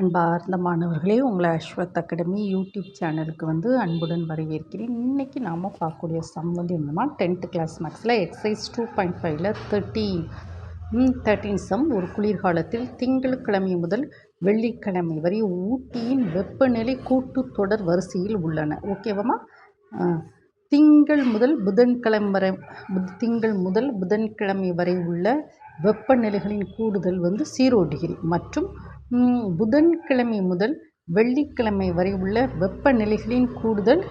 அன்பார்ந்த மாணவர்களே உங்களை அஸ்வத் அகாடமி யூடியூப் சேனலுக்கு வந்து அன்புடன் வரவேற்கிறேன். இன்றைக்கி நாம் பார்க்கக்கூடிய சம் வந்து என்னமா டென்த்து கிளாஸ் மேக்ஸில் எக்ஸசைஸ் டூ பாயிண்ட் ஃபைவ்ல தேர்ட்டீன் தேர்ட்டீன் சம் ஒரு குளிர்காலத்தில் திங்கட்கிழமை முதல் வெள்ளிக்கிழமை வரை ஊட்டியின் வெப்பநிலை கூட்டுத்தொடர் வரிசையில் உள்ளன. ஓகேவாம்மா? திங்கள் முதல் புதன்கிழமை வரை திங்கள் முதல் புதன்கிழமை வரை உள்ள வெப்பநிலைகளின் கூடுதல் வந்து ஜீரோ டிகிரி மற்றும் புதன்கிழமை முதல் வெள்ளிக்கிழமை வரை உள்ள வெப்பநிலைகளின் கூடுதல்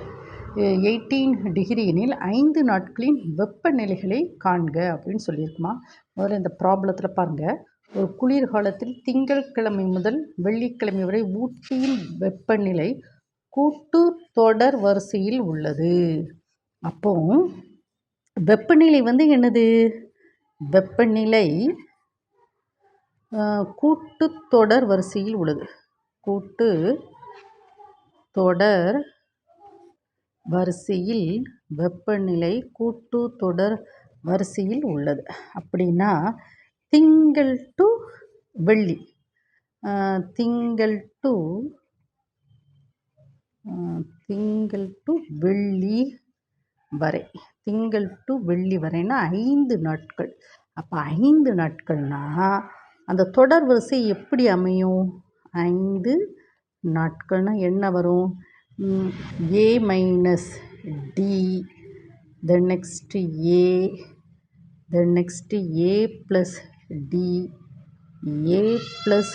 எயிட்டீன் டிகிரி எனில் ஐந்து நாட்களின் வெப்பநிலைகளை காண்க அப்படின்னு சொல்லியிருக்குமா? முதல்ல இந்த ப்ராப்ளத்தில் பாருங்கள் ஒரு குளிர்காலத்தில் திங்கட்கிழமை முதல் வெள்ளிக்கிழமை வரை ஊட்டியின் வெப்பநிலை கூட்டு தொடர் வரிசையில் உள்ளது. அப்போ வெப்பநிலை வந்து என்னது? வெப்பநிலை கூட்டுத்தொடர் தொடர் வரிசையில் உள்ளது. கூட்டு தொடர் வரிசையில் வெப்பநிலை கூட்டு தொடர் வரிசையில் உள்ளது. அப்படின்னா திங்கள் டு வெள்ளி. திங்கள் டு திங்கள் டு வெள்ளி வரை. திங்கள் டு வெள்ளி வரைன்னா ஐந்து நாட்கள். அப்போ ஐந்து நாட்கள்னால் அந்த தொடர் வரிசை எப்படி அமையும்? ஐந்து நாட்கள்னால் என்ன வரும்? A minus D then next A then next A plus D A plus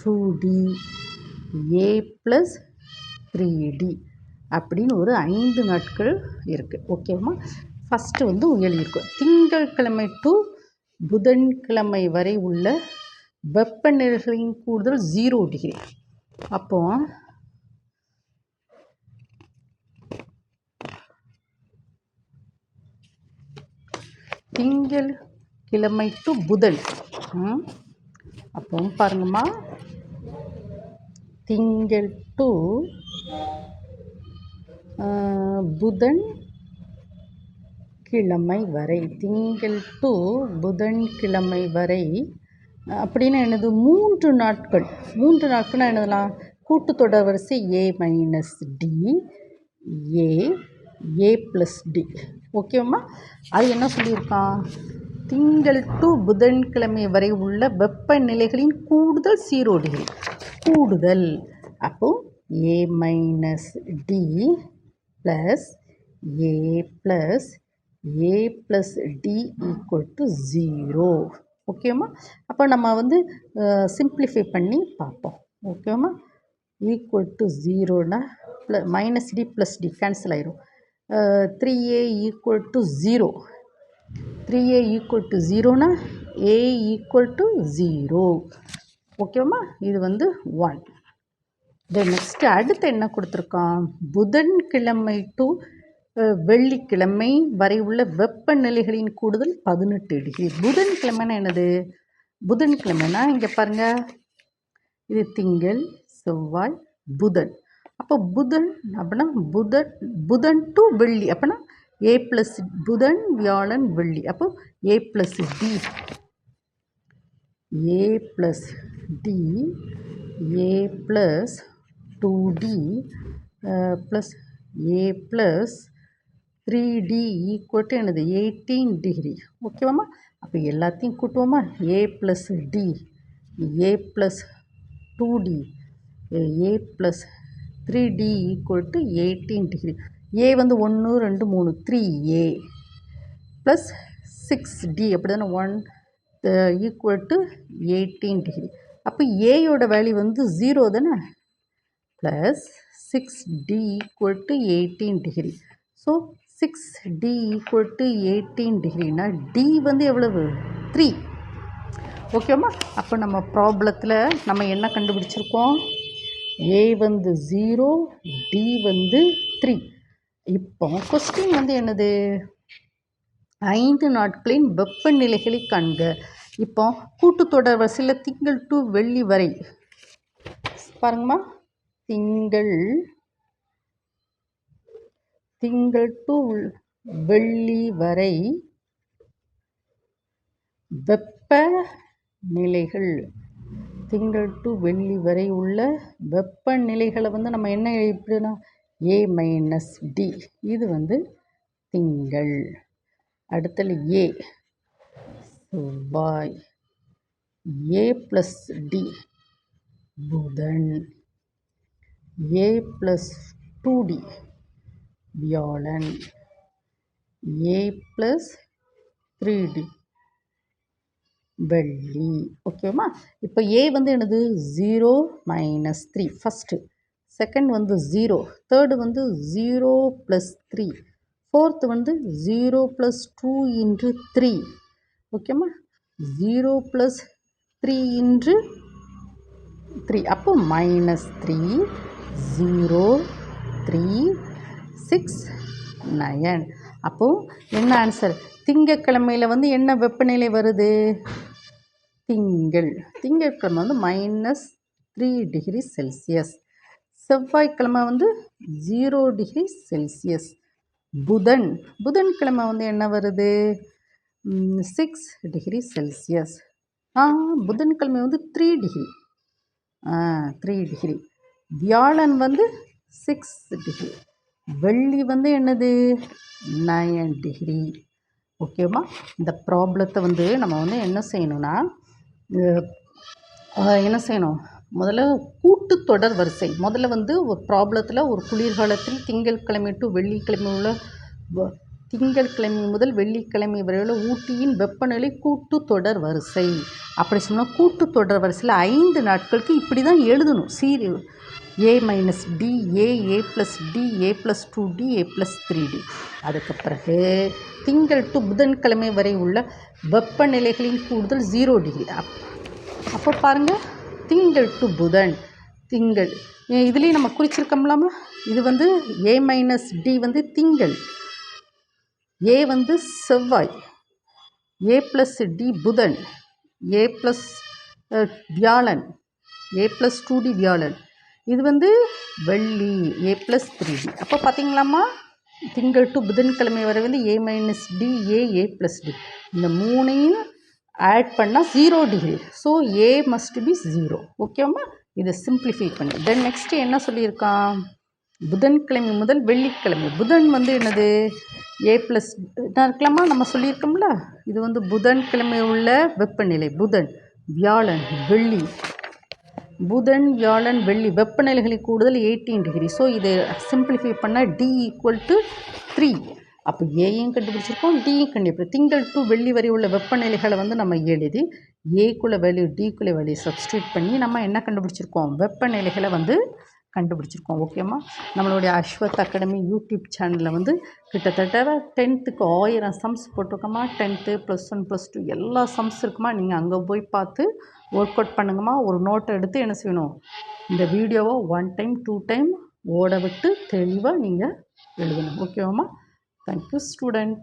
two D A plus three D அப்படின்னு ஒரு ஐந்து நாட்கள் இருக்குது ஓகேம்மா ஃபஸ்ட்டு வந்து எழுதியிருக்கோம் திங்கட்கிழமை டு புதன்கிழமை வரை உள்ள வெப்பநிலைகளின் கூடுதல் ஜீரோ டிகிரி அப்போ திங்கள் கிழமை டு புதன் அப்போ பாருங்கம்மா. திங்கள் டு புதன் கிழமை வரை திங்கள் டு புதன்கிழமை வரை அப்படின்னு அப்படின்னா மூன்று நாட்கள். மூன்று நாட்கள்னா எழுதலாம் கூட்டுத்தொடர் வரிசை A minus D A A plus D ஓகேம்மா அது என்ன சொல்லியிருக்கான்? திங்கள் டு புதன்கிழமை வரை உள்ள வெப்பநிலைகளின் கூடுதல் ஜீரோ டிகிரி கூடுதல். அப்போ A minus D plus A plus A plus D equal to zero ஓகேம்மா அப்போ நம்ம வந்து சிம்பிளிஃபை பண்ணி பார்ப்போம். ஓகேம்மா equal to ஜீரோனா plus minus D plus D cancel ஆயிரும். Three A equal to zero three A equal to ஜீரோனா A equal to zero ஓகேம்மா இது வந்து ஒன் தென் நெக்ஸ்ட்டு அடுத்து என்ன கொடுத்துருக்கான்? புதன்கிழமை டு வெள்ளிக்கிழமை வரை உள்ள வெப்பநிலைகளின் கூடுதல் பதினெட்டு டிகிரி. புதன்கிழமைனா என்னது? புதன்கிழமைனா இங்கே பாருங்க. இது திங்கள் செவ்வாய் புதன். அப்போ புதன் அப்படின்னா புதன் புதன் டு வெள்ளி. அப்படின்னா ஏ ப்ளஸ் புதன் வியாழன் வெள்ளி. அப்போ A plus D A plus D A plus two D plus A plus three D equal to என்னது? எயிட்டீன் டிகிரி ஓகேவாம்மா அப்போ எல்லாத்தையும் கூட்டுவோமா? A plus D A plus two D A plus three D equal to eighteen degree A வந்து ஒன்று ரெண்டு மூணு three A plus six D அப்படி தானே one equal to eighteen degree அப்போ ஏயோட வேல்யூ வந்து ஜீரோ தானே? Plus six D equal to eighteen degree so six D equal to eighteen டிகிரினா D வந்து எவ்வளவு? த்ரீ ஓகேம்மா அப்போ நம்ம ப்ராப்ளத்தில் நம்ம என்ன கண்டுபிடிச்சிருக்கோம்? ஏ வந்து ஜீரோ டி வந்து த்ரீ இப்போ கொஸ்டின் வந்து என்னது? ஐந்து நாட்களின் வெப்பநிலைகளை காண்க. இப்போ கூட்டுத்தொடர் வரிசையில் திங்கள் டு வெள்ளி வரை. பாருங்கம்மா. திங்கள் திங்கள் டு வெள்ளி வரை வெப்ப நிலைகள். திங்கள் டு வெள்ளி வரை உள்ள வெப்பநிலைகளை வந்து நம்ம என்ன எப்படின்னா ஏ மைனஸ் டி இது வந்து திங்கள். அடுத்தது ஏ செவ்வாய் ஏ ப்ளஸ் டி புதன். ஏ ப்ளஸ் டூ டி வியாழன் ஏ ப்ளஸ் த்ரீ டி வெள்ளி. ஓகேவா இப்போ ஏ வந்து என்னது? Zero minus three first second வந்து ஜீரோ தேர்டு வந்து ஜீரோ ப்ளஸ் த்ரீ ஃபோர்த்து வந்து zero plus two into three ஓகேம்மா zero plus three into three அப்போ minus three zero three six nine அப்போது என்ன ஆன்சர் திங்கக்கிழமையில் வந்து என்ன வெப்பநிலை வருது? திங்கள். திங்கட்கிழமை வந்து மைனஸ் த்ரீ டிகிரி செல்சியஸ் செவ்வாய்க்கிழமை வந்து ஜீரோ டிகிரி செல்சியஸ் புதன். புதன்கிழமை வந்து என்ன வருது? சிக்ஸ் டிகிரி செல்சியஸ் ஆ புதன்கிழமை வந்து த்ரீ டிகிரி ஆ த்ரீ டிகிரி வியாழன் வந்து சிக்ஸ் டிகிரி வெள்ளி வந்து என்னது? நயன் டிகிரி ஓகேவா இந்த ப்ராப்ளத்தை வந்து நம்ம வந்து என்ன செய்யணும்னா என்ன செய்யணும்? முதல்ல கூட்டு தொடர் வரிசை. முதல்ல வந்து ஒரு ப்ராப்ளத்தில் ஒரு குளிர்காலத்தில் திங்கட்கிழமை டு வெள்ளிக்கிழமை உள்ள திங்கட்கிழமை முதல் வெள்ளிக்கிழமை வரையுள்ள ஊட்டியின் வெப்பநிலை கூட்டு தொடர் வரிசை. அப்படி சொன்னால் கூட்டு தொடர் வரிசையில் ஐந்து நாட்களுக்கு இப்படி தான் எழுதணும். சீரி A minus D A A plus D A plus two D A plus three D அதுக்கு பிறகு திங்கள் டு புதன்கிழமை வரை உள்ள வெப்பநிலைகளின் கூடுதல் ஜீரோ டிகிரி அப் அப்போ பாருங்கள் திங்கள் டு புதன். திங்கள் இதுலேயும் நம்ம குறிச்சிருக்கோம்லாமா? இது வந்து ஏ மைனஸ் டி வந்து திங்கள். ஏ வந்து செவ்வாய். ஏ ப்ளஸ் டி புதன். ஏ ப்ளஸ் வியாழன். ஏ ப்ளஸ் டூ டி வியாழன். இது வந்து வெள்ளி ஏ ப்ளஸ் த்ரீ டி அப்போ பார்த்தீங்களாம்மா திங்கள் டு புதன்கிழமை வரை வந்து A minus D A A plus D இந்த மூணையும் ஆட் பண்ணால் zero degree so A must be zero ஓகேவா இதை சிம்பிளிஃபை பண்ணி. தென் நெக்ஸ்ட்டு என்ன சொல்லியிருக்கான்? புதன்கிழமை முதல் வெள்ளிக்கிழமை. புதன் வந்து என்னது? ஏ ப்ளஸ் இதாக இருக்கலாமா? நம்ம சொல்லியிருக்கோம்ல. இது வந்து புதன்கிழமை உள்ள வெப்பநிலை. புதன் வியாழன் வெள்ளி. புதன் வியாழன் வெள்ளி. வெப்பநிலைகளை கூடுதல் எயிட்டீன் டிகிரி ஸோ இதை சிம்பிளிஃபை பண்ணால் டி ஈக்குவல் டு த்ரீ அப்போ ஏயும் கண்டுபிடிச்சிருக்கோம் டியும் கண்டுபிடி திங்கள் டு வெள்ளி வரை உள்ள வெப்பநிலைகளை வந்து நம்ம எழுதி ஏக்குள்ள வேல்யூ டிக்குள்ள வேல்யூ சப்ஸ்டியூட் பண்ணி நம்ம என்ன கண்டுபிடிச்சிருக்கோம்? வெப்பநிலைகளை வந்து கண்டுபிடிச்சிருக்கோம் ஓகேம்மா நம்மளுடைய அஸ்வத் அகாடமி யூடியூப் சேனலில் வந்து கிட்டத்தட்ட டென்த்துக்கு ஆயிரம் sums போட்டிருக்கோம்மா. Tenth plus one plus two எல்லா சம்ஸ் இருக்குமா? நீங்கள் அங்கே போய் பார்த்து ஒர்க் அவுட் பண்ணுங்கம்மா. ஒரு நோட்டை எடுத்து என்ன செய்யணும்? இந்த வீடியோவை ஒன் டைம் டூ டைம் ஓட விட்டு தெளிவாக நீங்கள் எழுதணும் ஓகேவாம்மா தேங்க்யூ ஸ்டூடெண்ட்